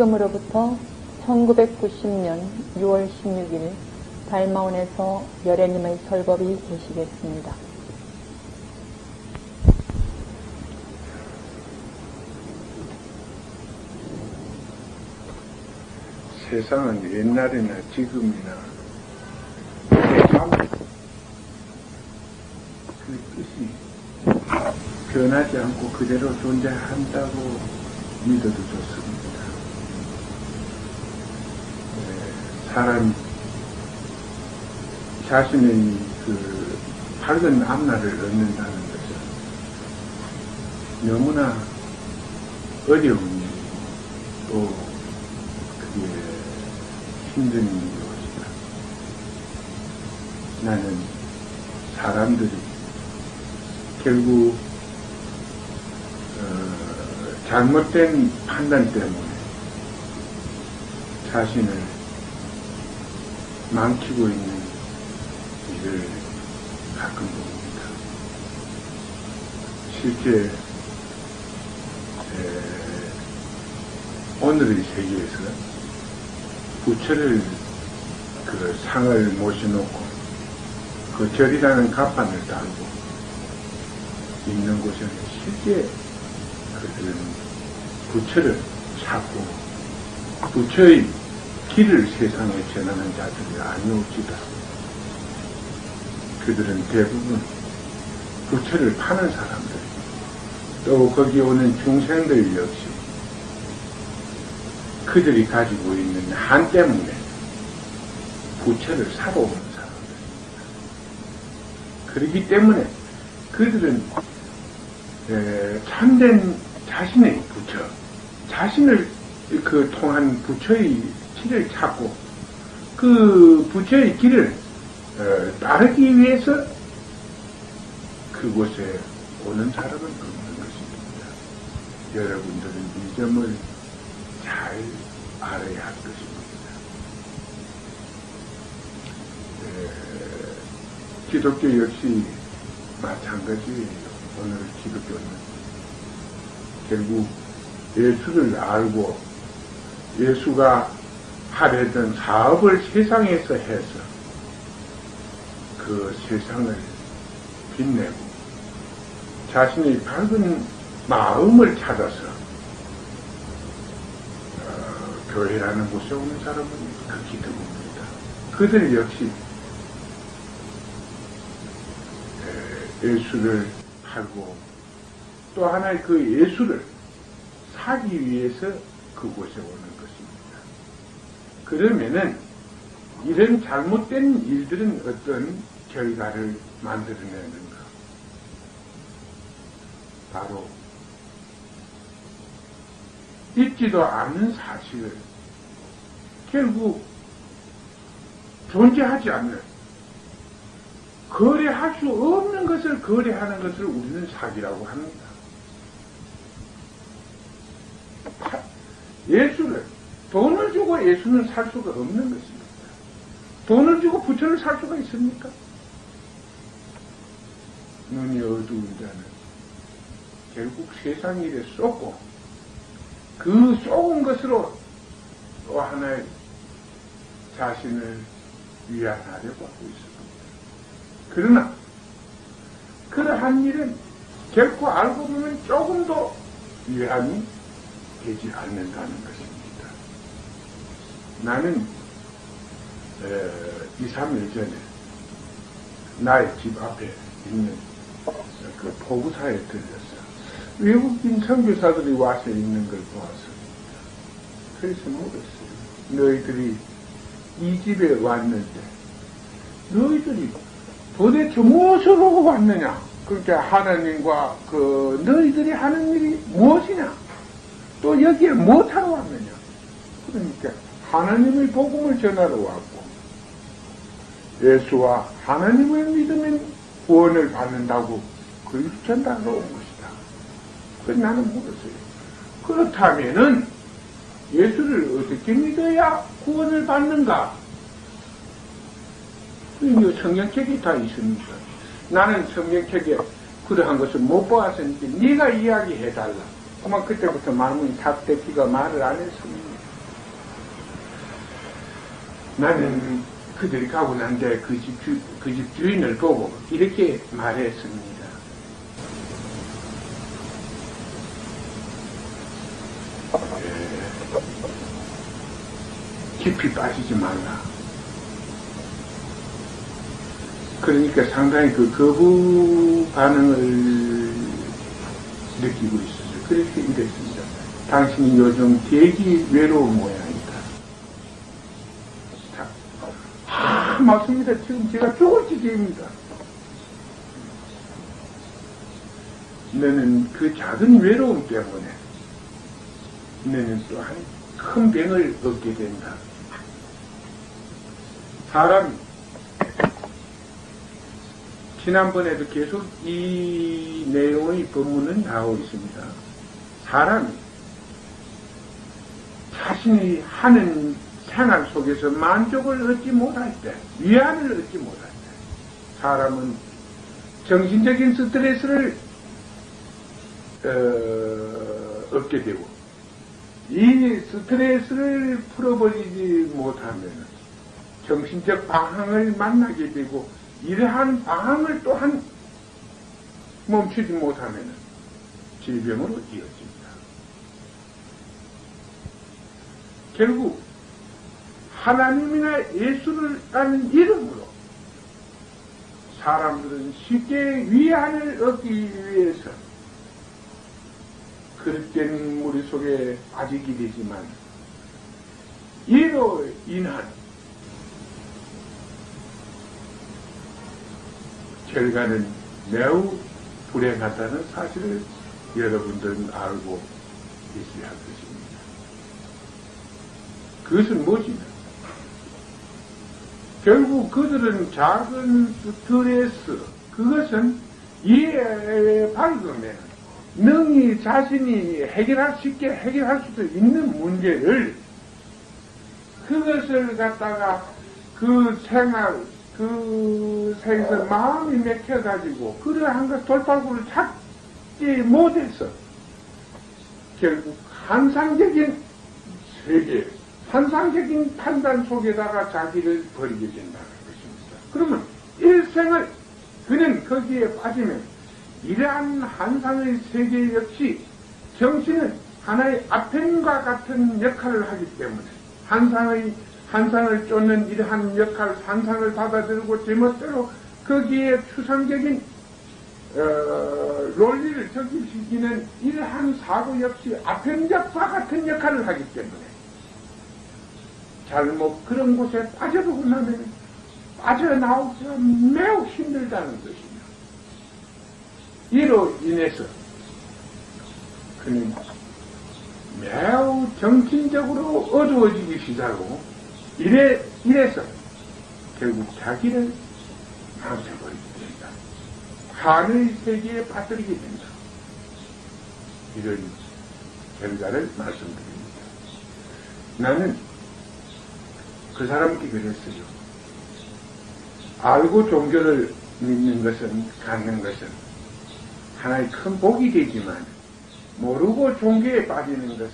지금으로부터 1990년 6월 16일 달마원에서 열애님의 설법이 되시겠습니다. 세상은 옛날이나 지금이나 참그 뜻이 변하지 않고 그대로 존재한다고 믿어도 좋습니다. 사람 자신의 그 밝은 앞날을 얻는다는 것은 너무나 어려운 일이고 또 그게 힘든 일이었다. 나는 사람들이 결국 어, 잘못된 판단 때문에 자신을 망치고 있는 일을 가끔 봅니다. 실제 에, 오늘의 세계에서 부처를 그 상을 모셔놓고 그 절이라는 갑판을 달고 있는 곳에는 실제 그들은 부처를 찾고 부처의 길을 세상에 전하는 자들이 아니올지다. 그들은 대부분 부처를 파는 사람들, 또 거기 오는 중생들 역시 그들이 가지고 있는 한 때문에 부처를 사러 오는 사람들입니다. 그렇기 때문에 그들은 에, 참된 자신의 부처, 자신을 그 통한 부처의 길을 찾고 그 부처의 길을 어, 따르기 위해서 그곳에 오는 사람은 없는 것입니다. 여러분들은 이 점을 잘 알아야 할 것입니다. 에, 기독교 역시 마찬가지예요. 오늘 기독교는 결국 예수를 알고 예수가 하려던 사업을 세상에서 해서 그 세상을 빛내고 자신의 밝은 마음을 찾아서 어, 교회라는 곳에 오는 사람은 극히 드뭅니다. 그들 역시 에, 예수를 팔고 또 하나의 그 예수를 사기 위해서 그곳에 오는. 그러면은 이런 잘못된 일들은 어떤 결과를 만들어내는가? 바로 있지도 않은 사실을 결국 존재하지 않는 거래할 수 없는 것을 거래하는 것을 우리는 사기라고 합니다. 예수를 돈을 주고 예수는 살 수가 없는 것입니다. 돈을 주고 부처를 살 수가 있습니까? 눈이 어두운 자는 결국 세상 일에 쏟고 그 쏟은 것으로 또 하나의 자신을 위안하려고 하고 있습니다. 그러나 그러한 일은 결코 알고 보면 조금도 위안이 되지 않는다는 것입니다. 나는 에, 2, 3일 전에 나의 집 앞에 있는 그 보구사에 들렸어. 외국인 선교사들이 와서 있는 걸 보았습니다. 그래서 물었어요. 너희들이 이 집에 왔는데 너희들이 도대체 무엇으로 왔느냐? 그렇게 하나님과 그 너희들이 하는 일이 무엇이냐? 또 여기에 무엇하러 왔느냐? 그러니까 하나님의 복음을 전하러 왔고 예수와 하나님을 믿으면 구원을 받는다고 그걸 전달하러 온 것이다. 그래서 나는 물었어요. 그렇다면은 예수를 어떻게 믿어야 구원을 받는가? 이 성경책이 다 있습니다. 나는 성경책에 그러한 것을 못 보았으니까 네가 이야기해달라. 그만 그때부터 마음이 탁 떼기가 말을 안 했습니다. 나는 그들이 가고 난데 그 집 주, 그 집 주인을 보고 이렇게 말했습니다. 예, 깊이 빠지지 말라. 그러니까 상당히 그 거부 반응을 느끼고 있었어요. 그렇게 이랬습니다. 당신이 요즘 되게 외로운 모양이다. 자, 아, 맞습니다. 지금 제가 죽을 지경입니다. 너는 그 작은 외로움 때문에 너는 또 한 큰 병을 얻게 된다. 사람이 지난번에도 계속 이 내용의 본문은 나오고 있습니다. 사람이 자신이 하는 생활 속에서 만족을 얻지 못할 때, 위안을 얻지 못할 때, 사람은 정신적인 스트레스를 어, 얻게 되고, 이 스트레스를 풀어버리지 못하면 정신적 방황을 만나게 되고, 이러한 방황을 또한 멈추지 못하면 질병으로 이어집니다. 결국 하나님이나 예수를 라는 이름으로 사람들은 쉽게 위안을 얻기 위해서 그릇된 무리 속에 빠지게 되지만 이로 인한 결과는 매우 불행하다는 사실을 여러분들은 알고 있어야 할 것입니다. 그것은 무엇이냐? 결국 그들은 작은 스트레스, 그것은 이에 밝으면 능히 자신이 해결할 수 있게 해결할 수도 있는 문제를 그것을 갖다가 그 생활, 그 생에서 마음이 맥혀가지고 그러한 것 돌파구를 찾지 못해서 결국 환상적인 세계, 환상적인 판단 속에다가 자기를 버리게 된다는 것입니다. 그러면 일생을 그는 거기에 빠지면 이러한 환상의 세계 역시 정신은 하나의 아펜과 같은 역할을 하기 때문에 환상의 환상을 쫓는 이러한 역할, 환상을 받아들이고 제멋대로 거기에 추상적인 어, 논리를 적용시키는 이러한 사고 역시 아편적과 같은 역할을 하기 때문에 잘못 그런 곳에 빠져보고 나면 빠져나오기가 매우 힘들다는 것이며 이로 인해서 그는 매우 정신적으로 어두워지기 시작하고 이래, 이래서 결국 자기를 망쳐버리게 된다. 한의 세계에 빠뜨리게 된다. 이런 결과를 말씀드립니다. 나는 그 사람께 그랬어요. 알고 종교를 믿는 것은, 갖는 것은 하나의 큰 복이 되지만 모르고 종교에 빠지는 것은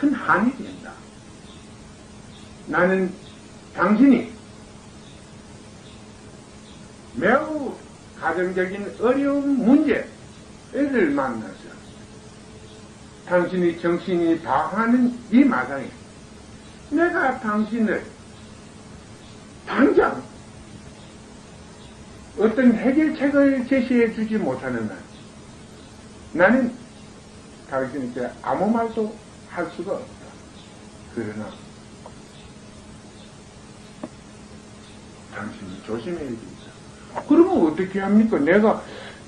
큰 한이 된다. 나는 당신이 매우 가정적인 어려운 문제를 만나서 당신의 정신이 방하는 이 마당에 내가 당신을 당장 어떤 해결책을 제시해 주지 못하는 한 나는 당신에게 아무 말도 할 수가 없다. 그러나 당신이 조심해야 된다. 그러면 어떻게 합니까? 내가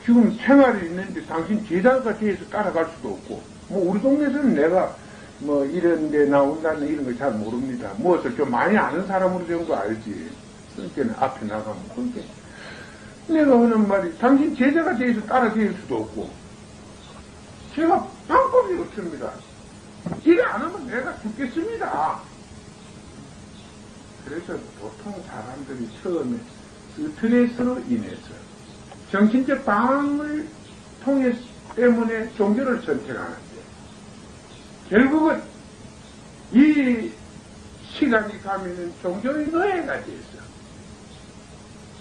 지금 생활이 있는데 당신 제자가 돼서 따라갈 수도 없고, 뭐 우리 동네에서는 내가 뭐 이런 데 나온다는 이런 걸 잘 모릅니다. 무엇을 좀 많이 아는 사람으로 정도 알지. 그러니까 앞에 나가면 그렇게 내가 하는 말이 당신 제자가 돼서 따라갈 수도 없고, 제가 방법이 없습니다. 이래 안 하면 내가 죽겠습니다. 그래서 보통 사람들이 처음에 스트레스로 인해서 정신적 방황을 통해 때문에 종교를 선택하는데 결국은 이 시간이 가면은 종교의 노예가 됐어.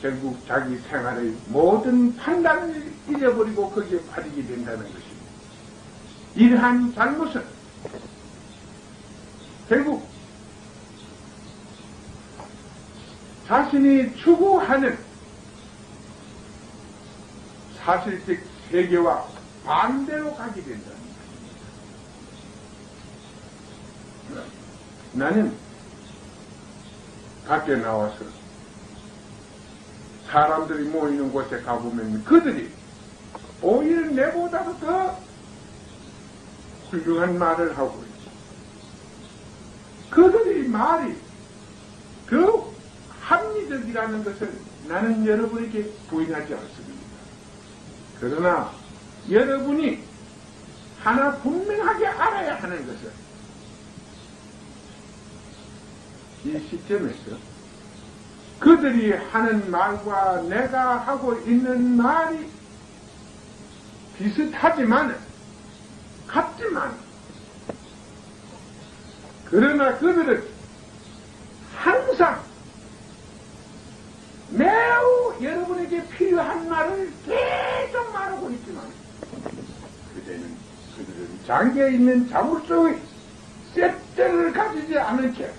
결국 자기 생활의 모든 판단을 잊어버리고 거기에 빠지게 된다는 것입니다. 이러한 잘못은 결국 자신이 추구하는 사실적 세계와 반대로 가게 된다는 것입니다. 나는 밖에 나와서 사람들이 모이는 곳에 가보면 그들이 오히려 내보다도 더 훌륭한 말을 하고 있어. 그들의 말이 그 합리적이라는 것을 나는 여러분에게 부인하지 않습니다. 그러나 여러분이 하나 분명하게 알아야 하는 것은 이 시점에서 그들이 하는 말과 내가 하고 있는 말이 비슷하지만 같지만 그러나 그들은 항상 매우 여러분에게 필요한 말을 계속 말하고 있지만 그대는 그들은 장기에 있는 자물쇠의 쇳대를 가지지 않은 채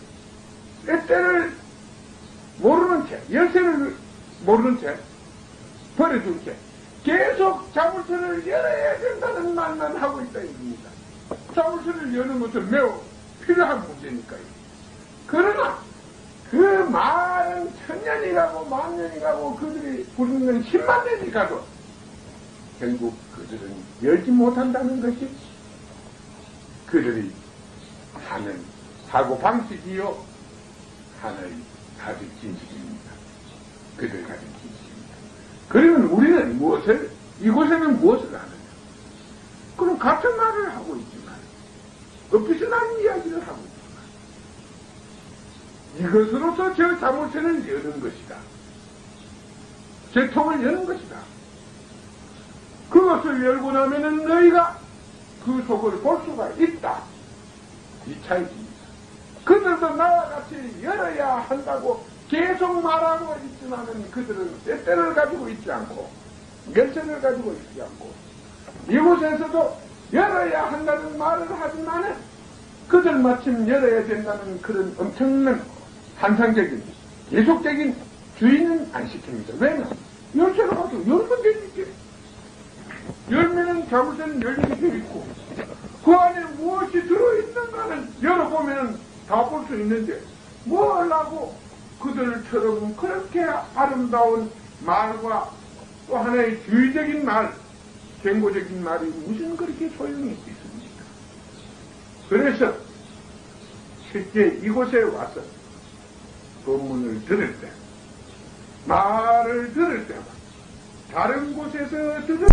쇳대를 모르는 채 열쇠를 모르는 채 버려둔 채 계속 자물쇠를 열어야 된다는 말만 하고 있다 이겁니다. 자물쇠를 여는 것은 매우 필요한 문제니까요. 그러나 그 말은 천년이 가고 만년이 가고 그들이 부르는 십만 년이 가도 결국 그들은 열지 못한다는 것이 그들이 하는 사고 방식이요 하나의 가진 진실입니다. 그들 가진 진실입니다. 그러면 우리는 무엇을 이곳에는 무엇을 하느냐? 그럼 같은 말을 하고 있지만 엇비슷한 이야기를 하고 있지만 이것으로서 저 자물쇠를 여는 것이다. 제 통을 여는 것이다. 그것을 열고 나면은 너희가 그 속을 볼 수가 있다. 이 차이입니다. 그들도 나와 같이 열어야 한다고 계속 말하고 있지만은 그들은 때때를 가지고 있지 않고 열쇠를 가지고 있지 않고 이곳에서도 열어야 한다는 말을 하지만은 그들 마침 열어야 된다는 그런 엄청난 환상적인 계속적인 주의는 안 시킵니다. 왜냐? 열쇠를 가지고 열면 되니까. 열면은 자물쇠는 열리게 되어 있고 그 안에 무엇이 들어있는가는 열어보면은 다 볼 수 있는데 뭘 하고 그들처럼 그렇게 아름다운 말과 또 하나의 주의적인 말, 경고적인 말이 무슨 그렇게 소용이 있습니까? 그래서 실제 이곳에 와서 법문을 들을 때, 말을 들을 때만 다른 곳에서 들을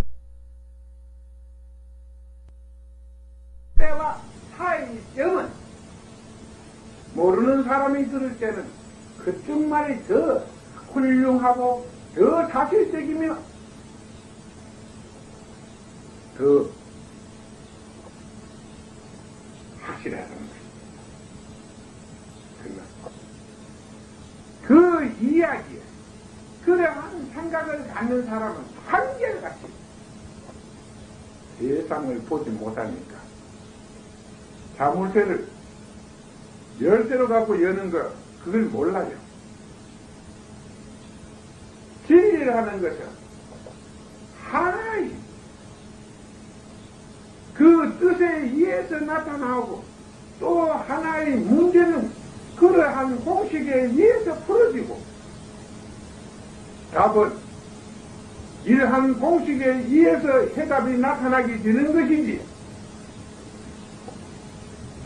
때와 차이점은 모르는 사람이 들을 때는 그쪽 말이 더 훌륭하고 더 사실적이며 더 확실하다는. 그러나 그 이야기에 그러한 생각을 갖는 사람은 한결같이 세상을 보지 못하니까 자물쇠를 열쇠로 갖고 여는 거 그걸 몰라요. 진리라는 것은 하나의 그 뜻에 의해서 나타나고 또 하나의 문제는 그러한 공식에 의해서 풀어지고 답은 이러한 공식에 의해서 해답이 나타나게 되는 것이지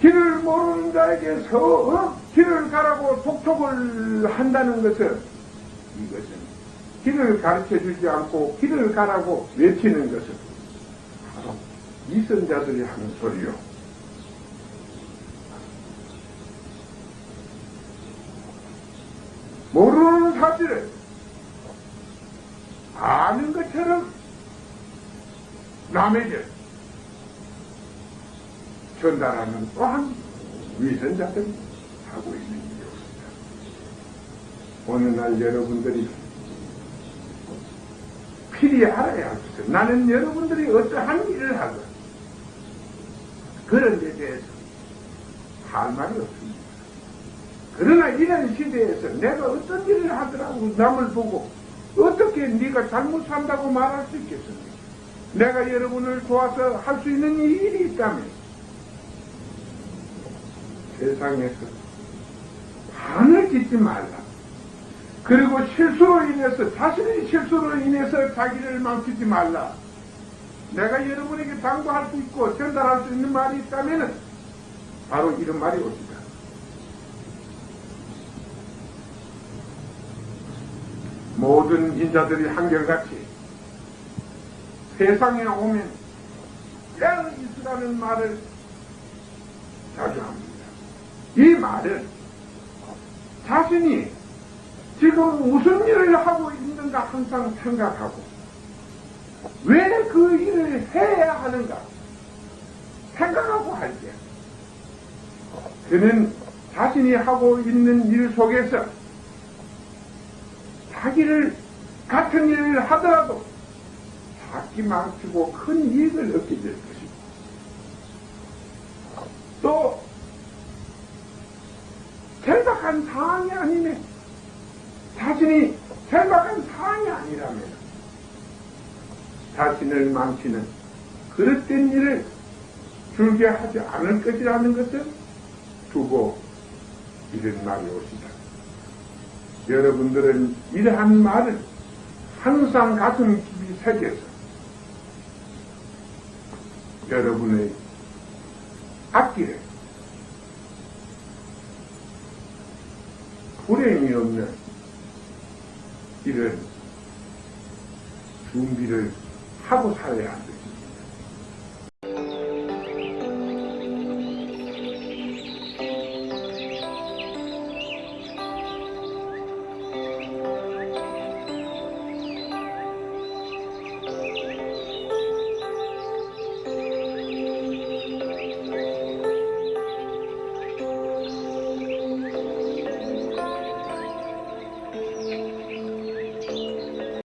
길을 모르는 자에게서 어? 길을 가라고 독촉을 한다는 것은 이것은 길을 가르쳐 주지 않고 길을 가라고 외치는 것은 바로 이선자들이 하는 소리요. 모르는 사실을 아는 것처럼 남에게 전달하는 또한 위선자들이 하고 있는 일이었습니다. 어느 날 여러분들이 필히 알아야 할 것은 나는 여러분들이 어떠한 일을 하든 그런 데 대해서 할 말이 없습니다. 그러나 이런 시대에서 내가 어떤 일을 하더라도 남을 보고 어떻게 네가 잘못 산다고 말할 수 있겠습니까? 내가 여러분을 도와서 할 수 있는 일이 있다면 세상에서 반을 짓지 말라. 그리고 실수로 인해서 자신의 실수로 인해서 자기를 망치지 말라. 내가 여러분에게 당부할 수 있고 전달할 수 있는 말이 있다면 바로 이런 말이 옵니다. 모든 인자들이 한결같이 세상에 오면 량이스라는 말을 자주 합니다. 이 말은 자신이 지금 무슨 일을 하고 있는가 항상 생각하고 왜 그 일을 해야 하는가 생각하고 할 때 그는 자신이 하고 있는 일 속에서 자기를 같은 일을 하더라도 작기 망치고 큰 이익을 얻게 될 것입니다. 또 절박한 상황이 아니면 자신이 절박한 상황이 아니라면 자신을 망치는 그릇된 일을 줄게 하지 않을 것이라는 것을 두고 이런 말이 옵니다. 여러분들은 이러한 말을 항상 가슴 깊이 새겨서 여러분의 앞길에 불행이 없는 이런 준비를 하고 살아야 할 것입니다.